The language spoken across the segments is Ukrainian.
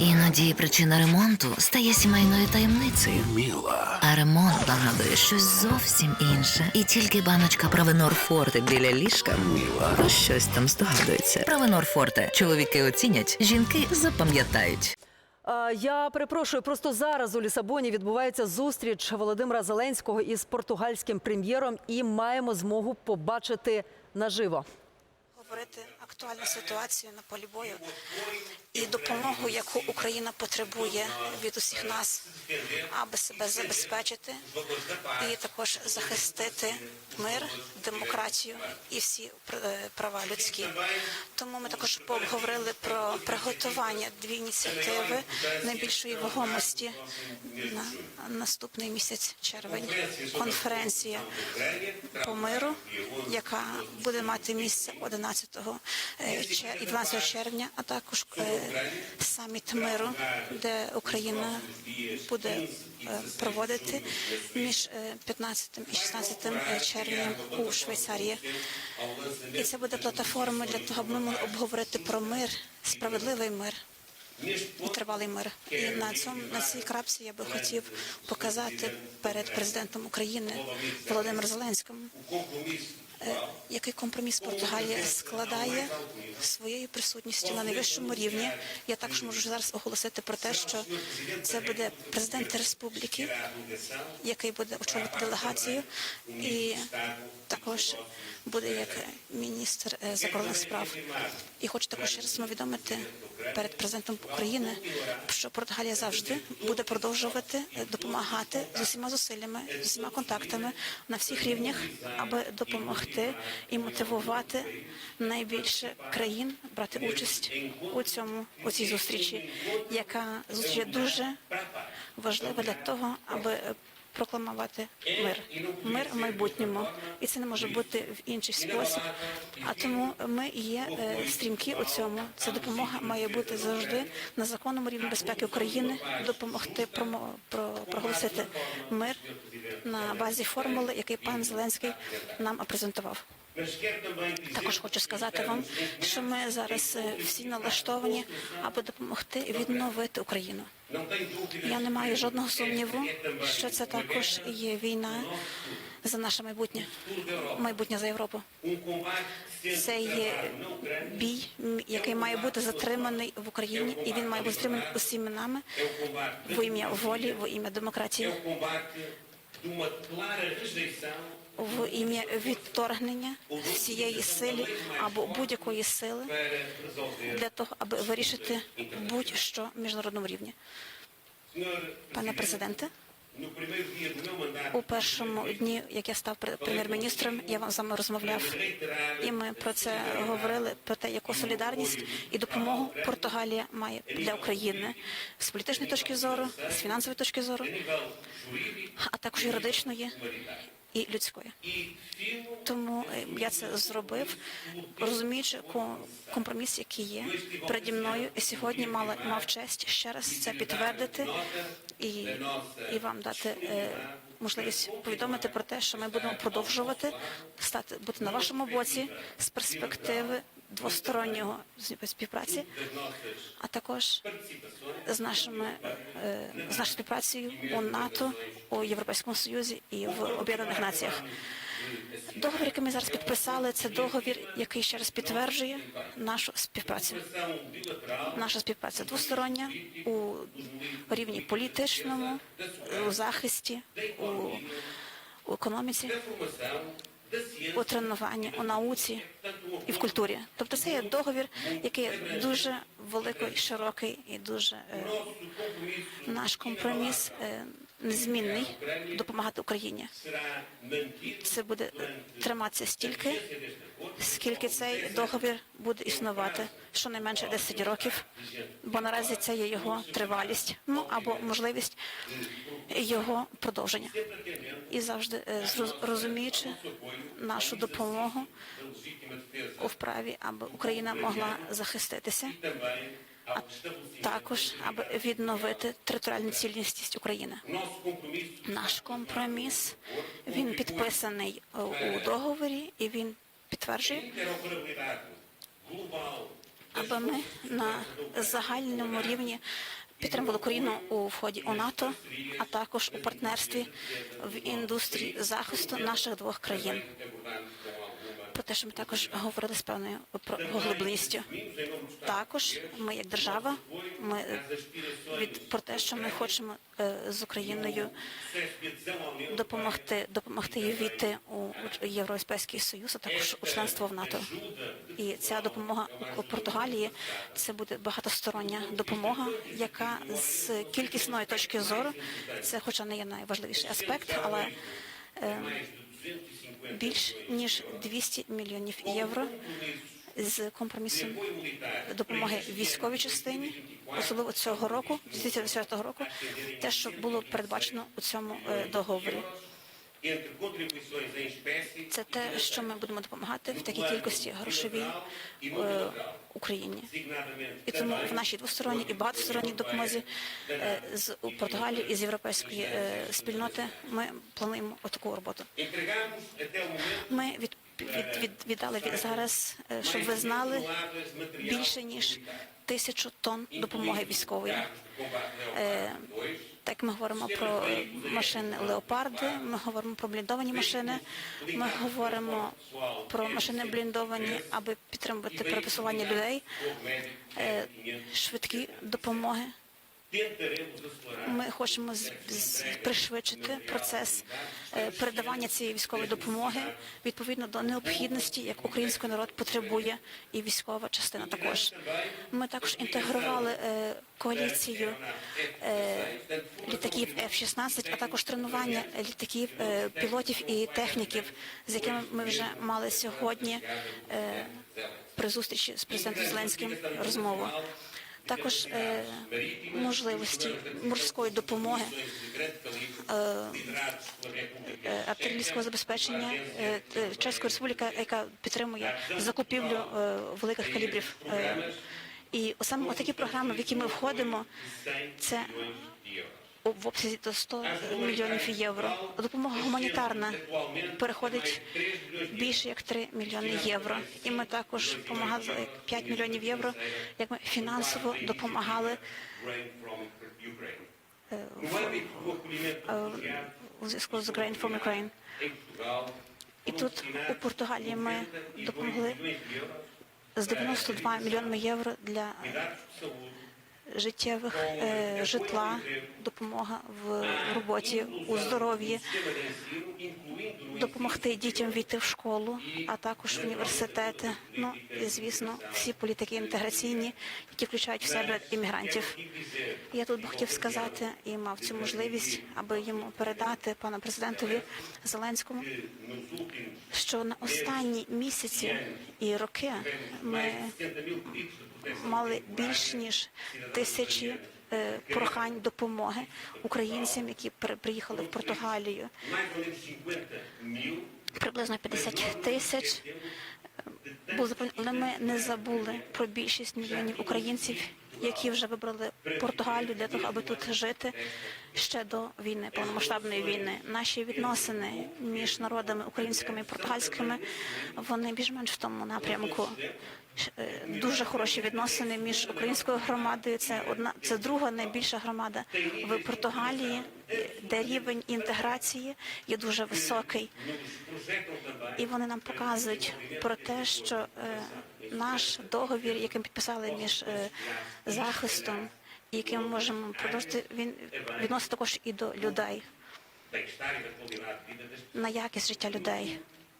Іноді причина ремонту стає сімейною таємницею. Міла. А ремонт нагадує щось зовсім інше. І тільки баночка Провенор Форте біля ліжка Міла. про щось там здогадується. Провенор Форте. Чоловіки оцінять, жінки запам'ятають. Я перепрошую, просто зараз у Лісабоні відбувається зустріч Володимира Зеленського із португальським прем'єром, і маємо змогу побачити наживо. говорити актуальну ситуацію на полі бою і допомогу, яку Україна потребує від усіх нас, аби себе забезпечити і також захистити мир, демократію і всі е, права людські. Тому ми також поговорили про приготування дві ініціативи найбільшої вагомості на наступний місяць червень. Конференція по миру, яка буде мати місце 11 е, чер- і 12 червня, а також е, саміт миру, де Україна буде е, проводити між е, 15 і 16 червня у Швейцарії. І це буде платформа для того, аби ми могли обговорити про мир, справедливий мир і тривалий мир. І на цьому на цій крапці я би хотів показати перед президентом України Володимиром Зеленським, е, який компроміс Португалія складає своєю присутністю на найвищому рівні. Я також можу зараз оголосити про те, що це буде президент республіки, який буде очолювати делегацію, і також буде як міністр е, закордонних справ. І хочу також ще раз повідомити перед президентом України, що Португалія завжди буде продовжувати е, допомагати з усіма зусиллями, з усіма контактами на всіх рівнях, аби допомогти і мотивувати найбільше країн брати участь у цьому у цій зустрічі, яка зустріч дуже важлива для того, аби прокламувати мир, мир в майбутньому, і це не може бути в інший спосіб. А тому ми є е, стрімкі у цьому. Ця допомога має бути завжди на законному рівні безпеки України, допомогти проголосити мир на базі формули, який пан Зеленський нам презентував. Також хочу сказати вам, що ми зараз е, всі налаштовані, аби допомогти відновити Україну. Я не маю жодного сумніву, що це також є війна за наше майбутнє, майбутнє за Європу. Це є бій, який має бути затриманий в Україні, і він має бути затриманий усіма нами во ім'я волі, во ім'я демократії, в ім'я відторгнення всієї сили або будь-якої сили для того, аби вирішити будь-що міжнародному рівні. Пане президенте, у першому дні, як я став прем'єр-міністром, я вам з вами розмовляв, і ми про це говорили про те, яку солідарність і допомогу Португалія має для України з політичної точки зору, з фінансової точки зору, а також юридичної і людської. Тому е, я це зробив, розуміючи ко- компроміс, який є переді мною, і сьогодні мала мав честь ще раз це підтвердити і, і вам дати е, можливість повідомити про те, що ми будемо продовжувати стати бути на вашому боці з перспективи двостороннього співпраці, а також з нашими е, з нашою співпрацею у НАТО, у Європейському Союзі і в Об'єднаних Націях. Договір, який ми зараз підписали, це договір, який ще раз підтверджує нашу співпрацю. Наша співпраця двостороння у рівні політичному, у захисті, у, у економіці, у тренуванні, у науці і в культурі. Тобто це є договір, який дуже великий, широкий і дуже е, наш компроміс е, незмінний допомагати Україні. Це буде триматися стільки, скільки цей договір буде існувати, щонайменше 10 років, бо наразі це є його тривалість, ну або можливість його продовження. І завжди е, розуміючи нашу допомогу у вправі, аби Україна могла захиститися, також аби відновити територіальну цілісність України. Наш компроміс він підписаний е, у договорі і він підтверджує аби ми на загальному рівні підтримували Україну у вході у НАТО, а також у партнерстві в індустрії захисту наших двох країн. Про те, що ми також говорили з певною поглибленістю. Також ми, як держава, ми від про те, що ми хочемо е, з Україною допомогти допомогти їй війти у Європейський Союз, а також у членство в НАТО. І ця допомога у Португалії це буде багатостороння допомога, яка з кількісної точки зору це, хоча не є найважливіший аспект, але е, більш ніж 200 мільйонів євро з компромісом допомоги військовій частині, особливо цього року, 2010 року, те, що було передбачено у цьому е, договорі. Це те, що ми будемо допомагати в такій кількості грошовій е, Україні. І тому в нашій двосторонній і багатосторонній допомозі е, з Португалії і з європейської е, спільноти ми плануємо отаку роботу. Ми від, від, від, віддали від зараз, щоб ви знали, більше ніж тисячу тонн допомоги військової. Е, Leopard 2, Так ми говоримо про машини леопарди, ми говоримо про бліндовані машини, ми говоримо про машини бліндовані, аби підтримувати пересування людей, е, швидкі допомоги. Ми хочемо пришвидшити процес е, передавання цієї військової допомоги відповідно до необхідності, як український народ потребує, і військова частина також. Ми також інтегрували е, коаліцію е, літаків F-16, а також тренування літаків пілотів і техніків, з якими ми вже мали сьогодні при зустрічі з президентом Зеленським розмову. Також е, можливості морської допомоги, е, е, артилерійського забезпечення Чеська Республіка, яка підтримує закупівлю великих калібрів. І саме такі програми, в які ми входимо, це в обсязі до 100 мільйонів євро. Допомога гуманітарна переходить більше як 3 мільйони євро. І ми також допомагали 5 мільйонів євро, як ми фінансово допомагали acolhimento refugiado, у зв'язку з Grain from Ukraine. І тут у Португалії ми допомогли з 92 мільйонами євро для життєвих е, житла, допомога в роботі, у здоров'ї, допомогти дітям війти в школу, а також в університети. Ну і звісно, всі політики інтеграційні, які включають в себе іммігрантів. Я тут би хотів сказати і мав цю можливість, аби йому передати пану президентові Зеленському, що на останні місяці і роки ми 60 mil pedidos de proteção мали більш ніж тисячі е, прохань допомоги українцям, які при- приїхали в Португалію. mais ou menos 50 Приблизно 50 тисяч Були але ми не забули про більшість мільйонів українців, які вже вибрали Португалію для того, аби тут жити ще до війни, повномасштабної війни. Наші відносини між народами українськими і португальськими вони більш-менш в тому напрямку. Е, Дуже хороші відносини між українською громадою. Це одна, це друга найбільша громада в Португалії, де рівень інтеграції є дуже високий. І вони нам показують про те, що е, наш договір, який підписали між е, захистом, і яким ми можемо продовжити, він відносить також і до людей, на якість життя людей.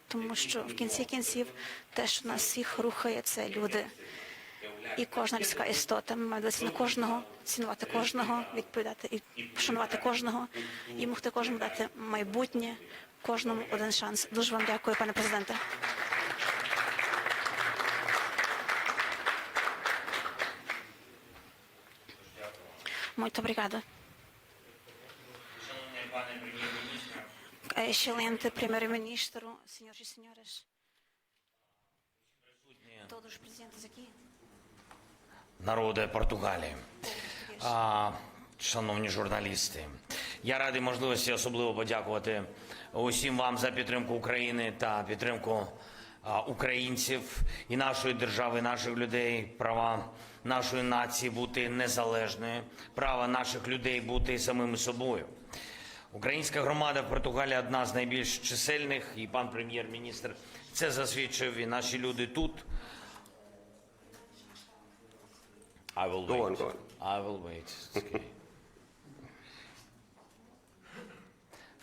Тому що в кінці кінців те, що нас всіх рухає, це люди. І кожна людська істота. Ми маємо дивитися на кожного, цінувати кожного, відповідати і шанувати кожного, і могти кожному дати майбутнє, кожному один шанс. Дуже вам дякую, пане президенте. Muito obrigada. Шановний пане прем'єр-міністр, Excelente primeiro-ministro, senhores e senhoras, todos os presentes aqui, народи Португалії, а, шановні журналісти, я радий можливості особливо подякувати усім вам за підтримку України та підтримку а, українців і нашої держави, і наших людей, права нашої нації бути незалежною, право наших людей бути самими собою. Українська громада в Португалії одна з найбільш чисельних, і пан прем'єр-міністр це засвідчив. І наші люди тут. I will Go on, go on. I will wait. It's okay.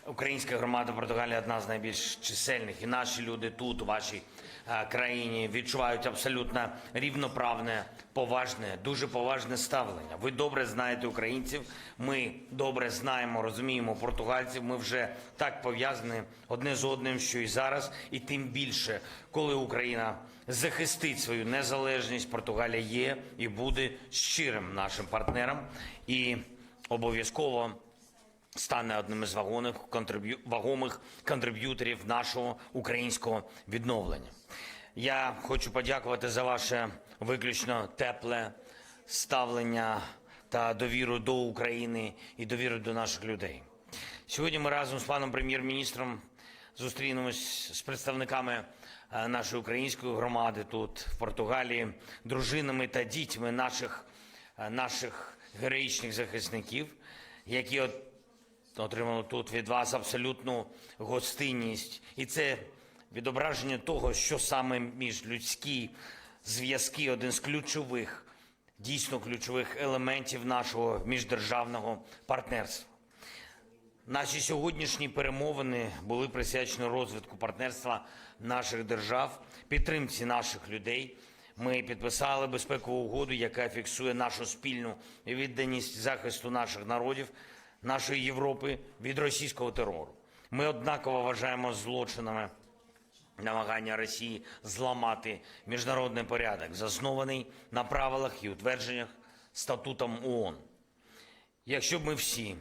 Українська громада Португалії одна з найбільш чисельних, і наші люди тут, у вашій е, країні, відчувають абсолютно рівноправне, поважне, дуже поважне ставлення. Ви добре знаєте українців. Ми добре знаємо, розуміємо португальців. Ми вже так пов'язані одне з одним, що і зараз, і тим більше, коли Україна захистить свою незалежність, Португалія є і буде щирим нашим партнером і обов'язково стане одним із вагоних контриб'ю... вагомих контриб'юторів нашого українського відновлення. Я хочу подякувати за ваше виключно тепле ставлення та довіру до України і довіру до наших людей. Сьогодні ми разом з паном прем'єр-міністром зустрінемось з представниками е, нашої української громади тут, в Португалії, дружинами та дітьми наших, е, наших героїчних захисників, які от отримали тут від вас абсолютну гостинність. І це відображення того, що саме міжлюдські зв'язки один з ключових, дійсно ключових елементів нашого міждержавного партнерства. Наші сьогоднішні перемовини були присвячені розвитку партнерства наших держав, підтримці наших людей. Ми підписали безпекову угоду, яка фіксує нашу спільну відданість захисту наших народів, нашої Європи від російського терору. Ми однаково вважаємо злочинами намагання Росії зламати міжнародний порядок, заснований на правилах і утвердженнях статутом ООН. Якщо б ми всі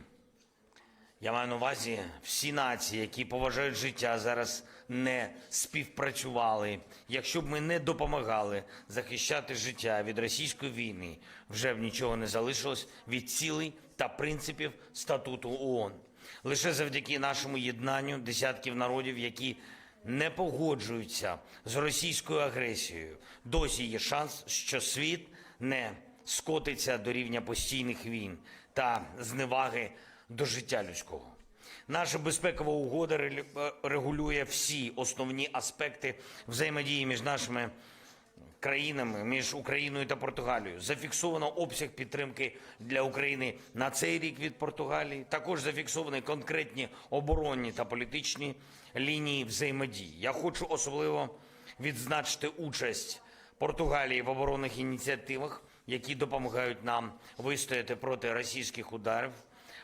я маю на увазі всі нації, які поважають життя, зараз не співпрацювали. Якщо б ми не допомагали захищати життя від російської війни, вже б нічого не залишилось від цілей та принципів статуту ООН. Лише завдяки нашому єднанню десятків народів, які не погоджуються з російською агресією, досі є шанс, що світ не скотиться до рівня постійних війн та зневаги до життя людського. Наша безпекова угода е, регулює всі основні аспекти взаємодії між нашими країнами, між Україною та Португалією. Зафіксовано обсяг підтримки для України на цей рік від Португалії. Також зафіксовані конкретні оборонні та політичні лінії взаємодії. Я хочу особливо відзначити участь Португалії в оборонних ініціативах, які допомагають нам вистояти проти російських ударів,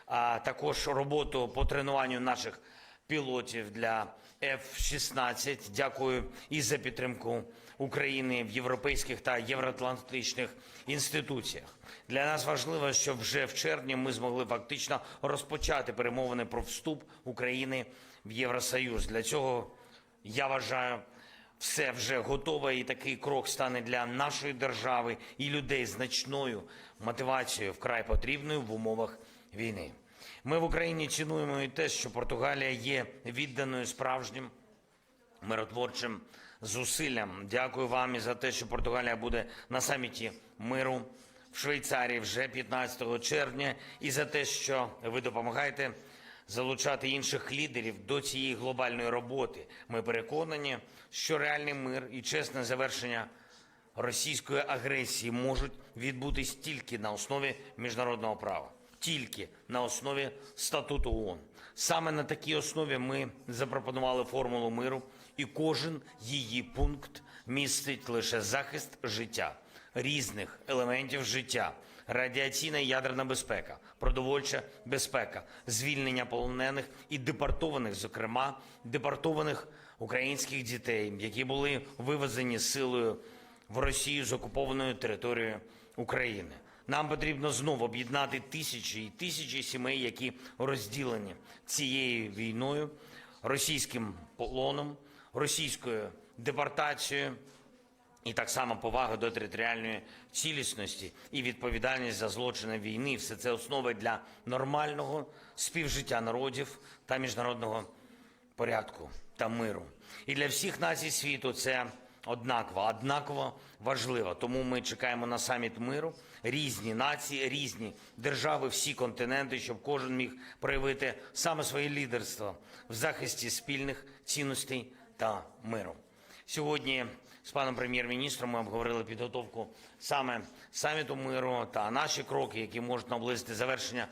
а також роботу по тренуванню наших пілотів для F-16. Дякую і за підтримку України в європейських та євроатлантичних інституціях. Для нас важливо, що вже в червні ми змогли фактично розпочати перемовини про вступ України в Євросоюз. Для цього я вважаю, все вже готове, і такий крок стане для нашої держави і людей значною мотивацією вкрай потрібною в умовах війни. Ми в Україні цінуємо і те, що Португалія є відданою справжнім миротворчим зусиллям. Дякую вам і за те, що Португалія буде на саміті миру в Швейцарії вже 15 червня, і за те, що ви допомагаєте залучати інших лідерів до цієї глобальної роботи. Ми переконані, що реальний мир і чесне завершення російської агресії можуть відбутись тільки на основі міжнародного права, тільки на основі статуту ООН. Саме на такій основі ми запропонували формулу миру, і кожен її пункт містить лише захист життя, різних елементів життя, радіаційна і ядерна безпека, продовольча безпека, звільнення полонених і депортованих, зокрема депортованих українських дітей, які були вивезені силою в Росію з окупованою територією України. Нам потрібно знову об'єднати тисячі і тисячі сімей, які розділені цією війною, російським полоном, російською депортацією, і так само повага до територіальної цілісності і відповідальність за злочини війни все це основи для нормального співжиття народів та міжнародного порядку та миру. І для всіх націй світу це однаково, однаково важливо. Тому ми чекаємо на саміт миру. Різні нації, різні держави, всі континенти, щоб кожен міг проявити саме своє лідерство в захисті спільних цінностей та миру. Сьогодні з паном прем'єр-міністром ми обговорили підготовку саме саміту миру та наші кроки, які можуть наблизити завершення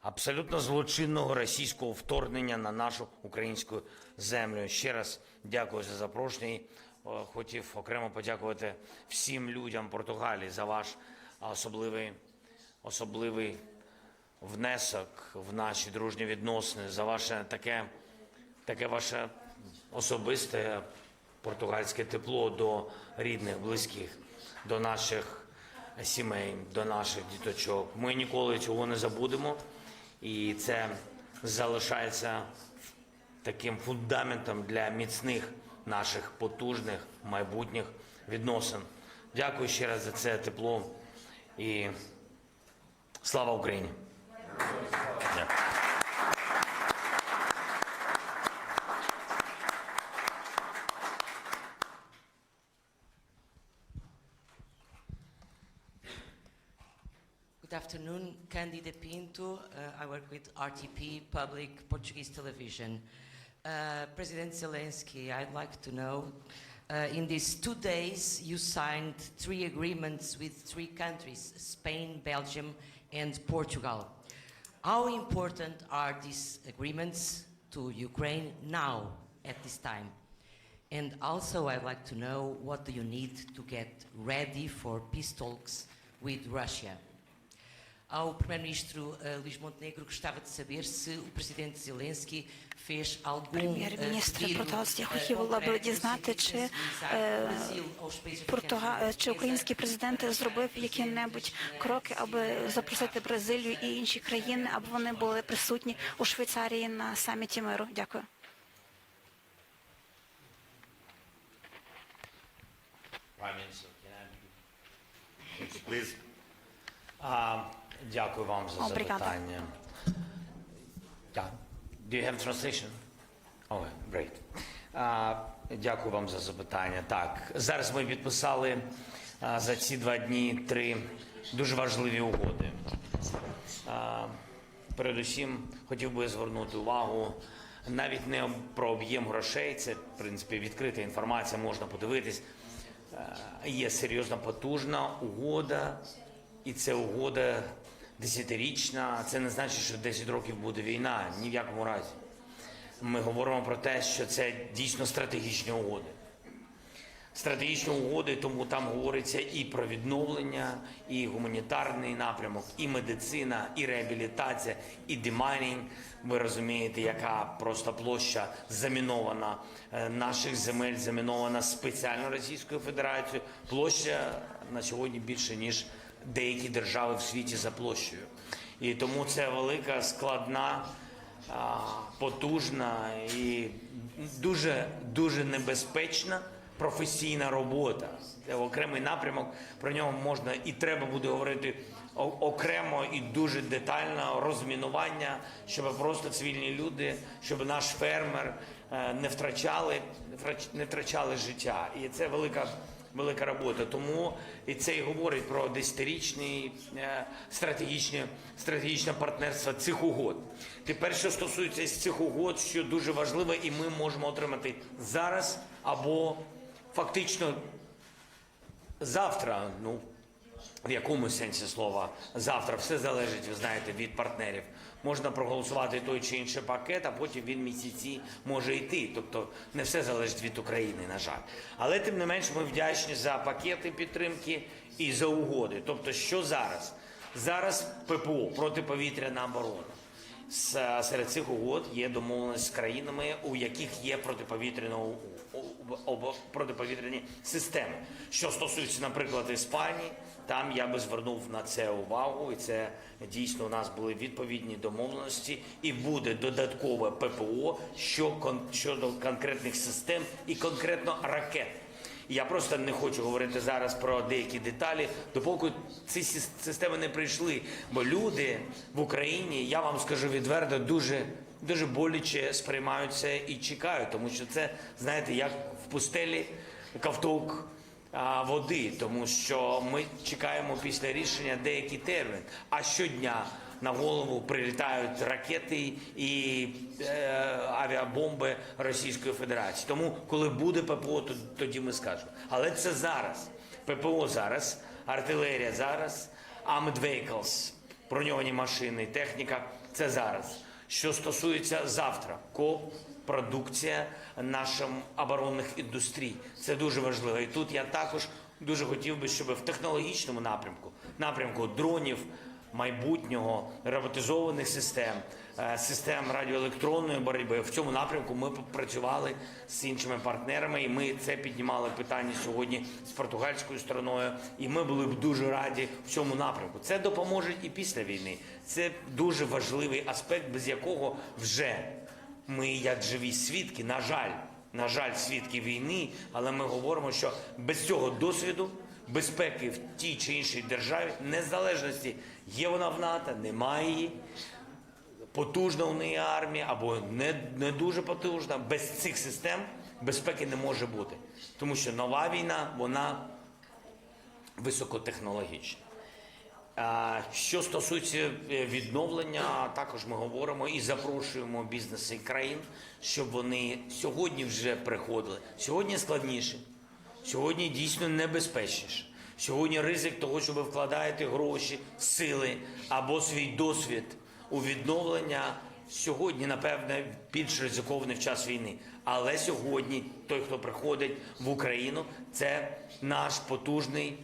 абсолютно злочинного російського вторгнення на нашу українську землю. Ще раз дякую за запрошення. Хотів окремо подякувати всім людям Португалії за ваш особливий, особливий внесок в наші дружні відносини, за ваше таке, таке ваше особисте португальське тепло до рідних, близьких, до наших сімей, до наших діточок. Ми ніколи цього не забудемо, і це залишається таким фундаментом для міцних наших потужних майбутніх відносин. Дякую ще раз за це тепло і слава Україні! Good afternoon, Candide Pinto. Uh, I work with RTP, Public Portuguese Television. Uh, President Zelensky, I'd like to know, uh, in these two days, you signed three agreements with three countries, Spain, Belgium, and Portugal. How important are these agreements to Ukraine now, at this time? And also, I'd like to know what do you need to get ready for peace talks with Russia? Ao Primeiro-Ministro eh, Luís Montenegro, gostava de saber se o Presidente Zelensky fez algum Прем'єр-міністр eh, хотів би concreto дізнати, чи Brasil Португа... чи український президент зробив які-небудь кроки, аби запросити Бразилію і інші країни, аби вони були присутні у Швейцарії на саміті миру. Дякую. Prime Minister, can I- Please. А, Дякую вам за запитання. Yeah. Do you have translation? Oh, great. А, Дякую вам за запитання. Так, зараз ми підписали а, за ці два дні три дуже важливі угоди. А, Передусім хотів би звернути увагу навіть не про об'єм грошей, це в принципі відкрита інформація, можна подивитись. Є серйозна потужна угода, і це угода десятирічна. Це не значить, що 10 років буде війна. Ні в якому разі. Ми говоримо про те, що це дійсно стратегічні угоди стратегічні угоди, тому там говориться і про відновлення, і гуманітарний напрямок, і медицина, і реабілітація, і демайнінг. Ви розумієте, яка просто площа замінована е, наших земель, замінована спеціально Російською Федерацією. Площа на сьогодні більше ніж деякі держави в світі за площею. І тому це велика складна потужна і дуже дуже небезпечна професійна робота. Це окремий напрямок. Про нього можна і треба буде говорити окремо і дуже детально розмінування, щоб просто цивільні люди, щоб наш фермер е, не втрачали, не втрачали життя. І це велика велика робота. Тому і це і говорить про десятирічне е, стратегічне, стратегічне партнерство цих угод. Тепер, що стосується цих угод, що дуже важливо, і ми можемо отримати зараз або фактично завтра. Ну в якому сенсі слова завтра все залежить, ви знаєте, від партнерів. Можна проголосувати той чи інший пакет, а потім він місяці може йти. Тобто не все залежить від України, на жаль. Але тим не менш ми вдячні за пакети підтримки і за угоди. Тобто, що зараз? Зараз ППО протиповітряна оборона. Серед цих угод є домовленість з країнами, у яких є протиповітряні системи. Що стосується, наприклад, Іспанії, там я би звернув на це увагу, і це дійсно у нас були відповідні домовленості, і буде додаткове ППО щодо конкретних систем і конкретно ракет. Я просто не хочу говорити зараз про деякі деталі, допоки ці системи не прийшли. Бо люди в Україні, я вам скажу відверто, дуже дуже боляче сприймають це і чекають, тому що це, знаєте, як в пустелі ковток води, тому що ми чекаємо після рішення деякий термін. А щодня на голову прилітають ракети і е, авіабомби Російської Федерації. Тому, коли буде ППО, то тоді ми скажемо. Але це зараз. ППО зараз, артилерія зараз, armored vehicles, броньовані машини, техніка це зараз. Що стосується завтра, копродукція наших оборонних індустрій. Це дуже важливо. І тут я також дуже хотів би, щоб в технологічному напрямку, напрямку дронів, майбутнього, роботизованих систем, е, систем радіоелектронної боротьби. В цьому напрямку ми попрацювали з іншими партнерами, і ми це піднімали питання сьогодні з португальською стороною. І ми були б дуже раді в цьому напрямку. Це допоможе і після війни. Це дуже важливий аспект, без якого вже ми, як живі свідки, на жаль, на жаль, свідки війни, але ми говоримо, що без цього досвіду безпеки в тій чи іншій державі, незалежності є вона в НАТО, немає її, потужна у неї армія або не, не дуже потужна. Без цих систем безпеки не може бути, тому що нова війна вона високотехнологічна. Що стосується е, відновлення, також ми говоримо і запрошуємо бізнеси країн, щоб вони сьогодні вже приходили. Сьогодні складніше, сьогодні дійсно небезпечніше. Сьогодні ризик того, що ви вкладаєте гроші, сили або свій досвід у відновлення. Сьогодні, напевне, більш ризикований в час війни. Але сьогодні той, хто приходить в Україну, це наш потужний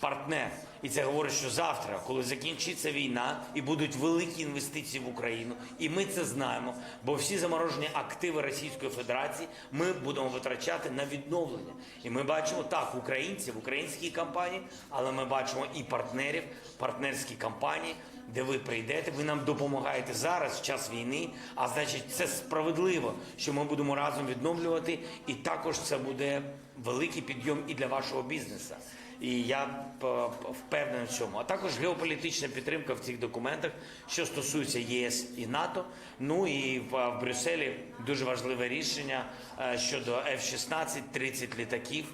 партнер. І це говорить, що завтра, коли закінчиться війна і будуть великі інвестиції в Україну, і ми це знаємо, бо всі заморожені активи Російської Федерації ми будемо витрачати на відновлення. І ми бачимо так українців, українські компанії, але ми бачимо і партнерів, партнерські компанії, де ви прийдете, ви нам допомагаєте зараз, в час війни. А значить, це справедливо, що ми будемо разом відновлювати, і також це буде великий підйом і для вашого бізнесу. І я п- впевнений в цьому. А також геополітична підтримка в цих документах, що стосується ЄС і НАТО. Ну і в, в Брюсселі дуже важливе рішення е, щодо F-16, 30 літаків.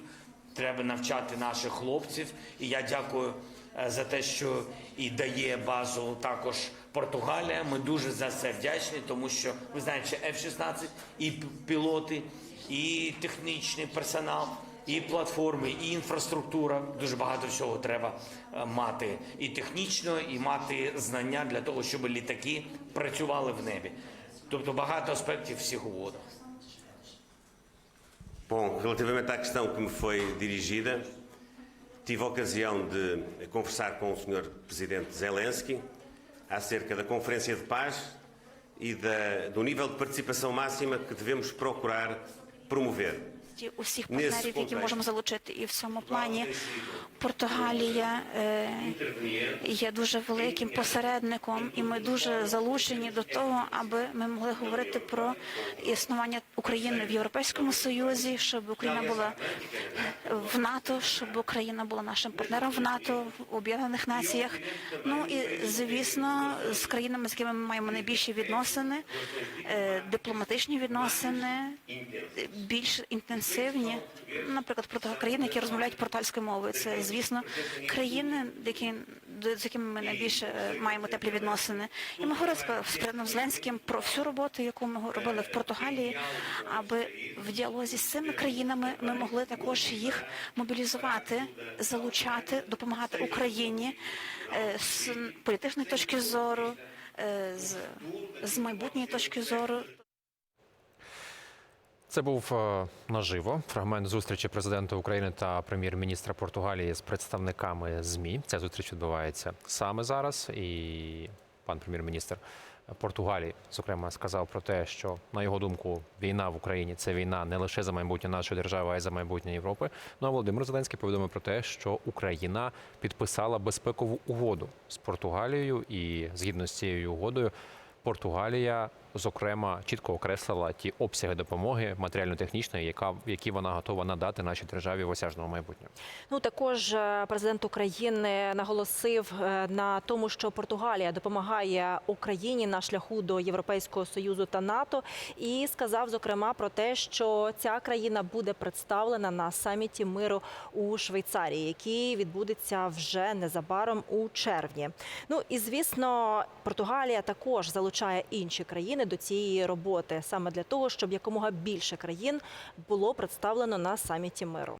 Треба навчати наших хлопців. І я дякую е, за те, що і дає базу також Португалія. Ми дуже за це вдячні, тому що ви знаєте, що F-16 і пілоти, і технічний персонал. І платформи, і інфраструктура дуже багато всього треба е, мати і технічно, і мати знання для того, щоб літаки працювали в небі. Тобто багато аспектів в всіх угодах. Bom, relativamente à questão que me foi dirigida, tive a ocasião de conversar com o Sr. Presidente Zelensky acerca da Conferência de Paz e da- do nível de participação máxima que devemos procurar promover. Ті усіх партнерів, які можемо залучити, і в цьому плані Португалія е, є дуже великим посередником, і ми дуже залучені до того, аби ми могли говорити про існування України в Європейському Союзі, щоб Україна була в НАТО, щоб Україна була нашим партнером в НАТО, в Об'єднаних Націях. Ну і звісно, з країнами, з якими ми маємо найбільші відносини, е, дипломатичні відносини, більш інтенсивні. Наприклад, про країни, які розмовляють португальською мовою. Це, звісно, країни, які з якими ми найбільше е, маємо теплі відносини. І ми говорили з президентом Зеленським про всю роботу, яку ми робили в Португалії, аби в діалозі з цими країнами ми могли також їх мобілізувати, залучати, допомагати Україні е, з політичної точки зору, е, з, з майбутньої точки зору. Це був е, наживо фрагмент зустрічі президента України та прем'єр-міністра Португалії з представниками ЗМІ. Ця зустріч відбувається саме зараз. І пан прем'єр-міністр Португалії, зокрема, сказав про те, що на його думку війна в Україні це війна не лише за майбутнє нашої держави, а й за майбутнє Європи. Ну а Володимир Зеленський повідомив про те, що Україна підписала безпекову угоду з Португалією, і згідно з цією угодою, Португалія зокрема, чітко окреслила ті обсяги допомоги матеріально-технічної, яка які вона готова надати нашій державі в осяжному майбутньому. Ну також е, президент України наголосив е, на тому, що Португалія допомагає Україні на шляху до Європейського союзу та НАТО, і сказав зокрема про те, що ця країна буде представлена на саміті миру у Швейцарії, який відбудеться вже незабаром у червні. Ну і звісно, Португалія також залучає інші країни до цієї роботи саме для того, щоб якомога більше країн було представлено на саміті миру.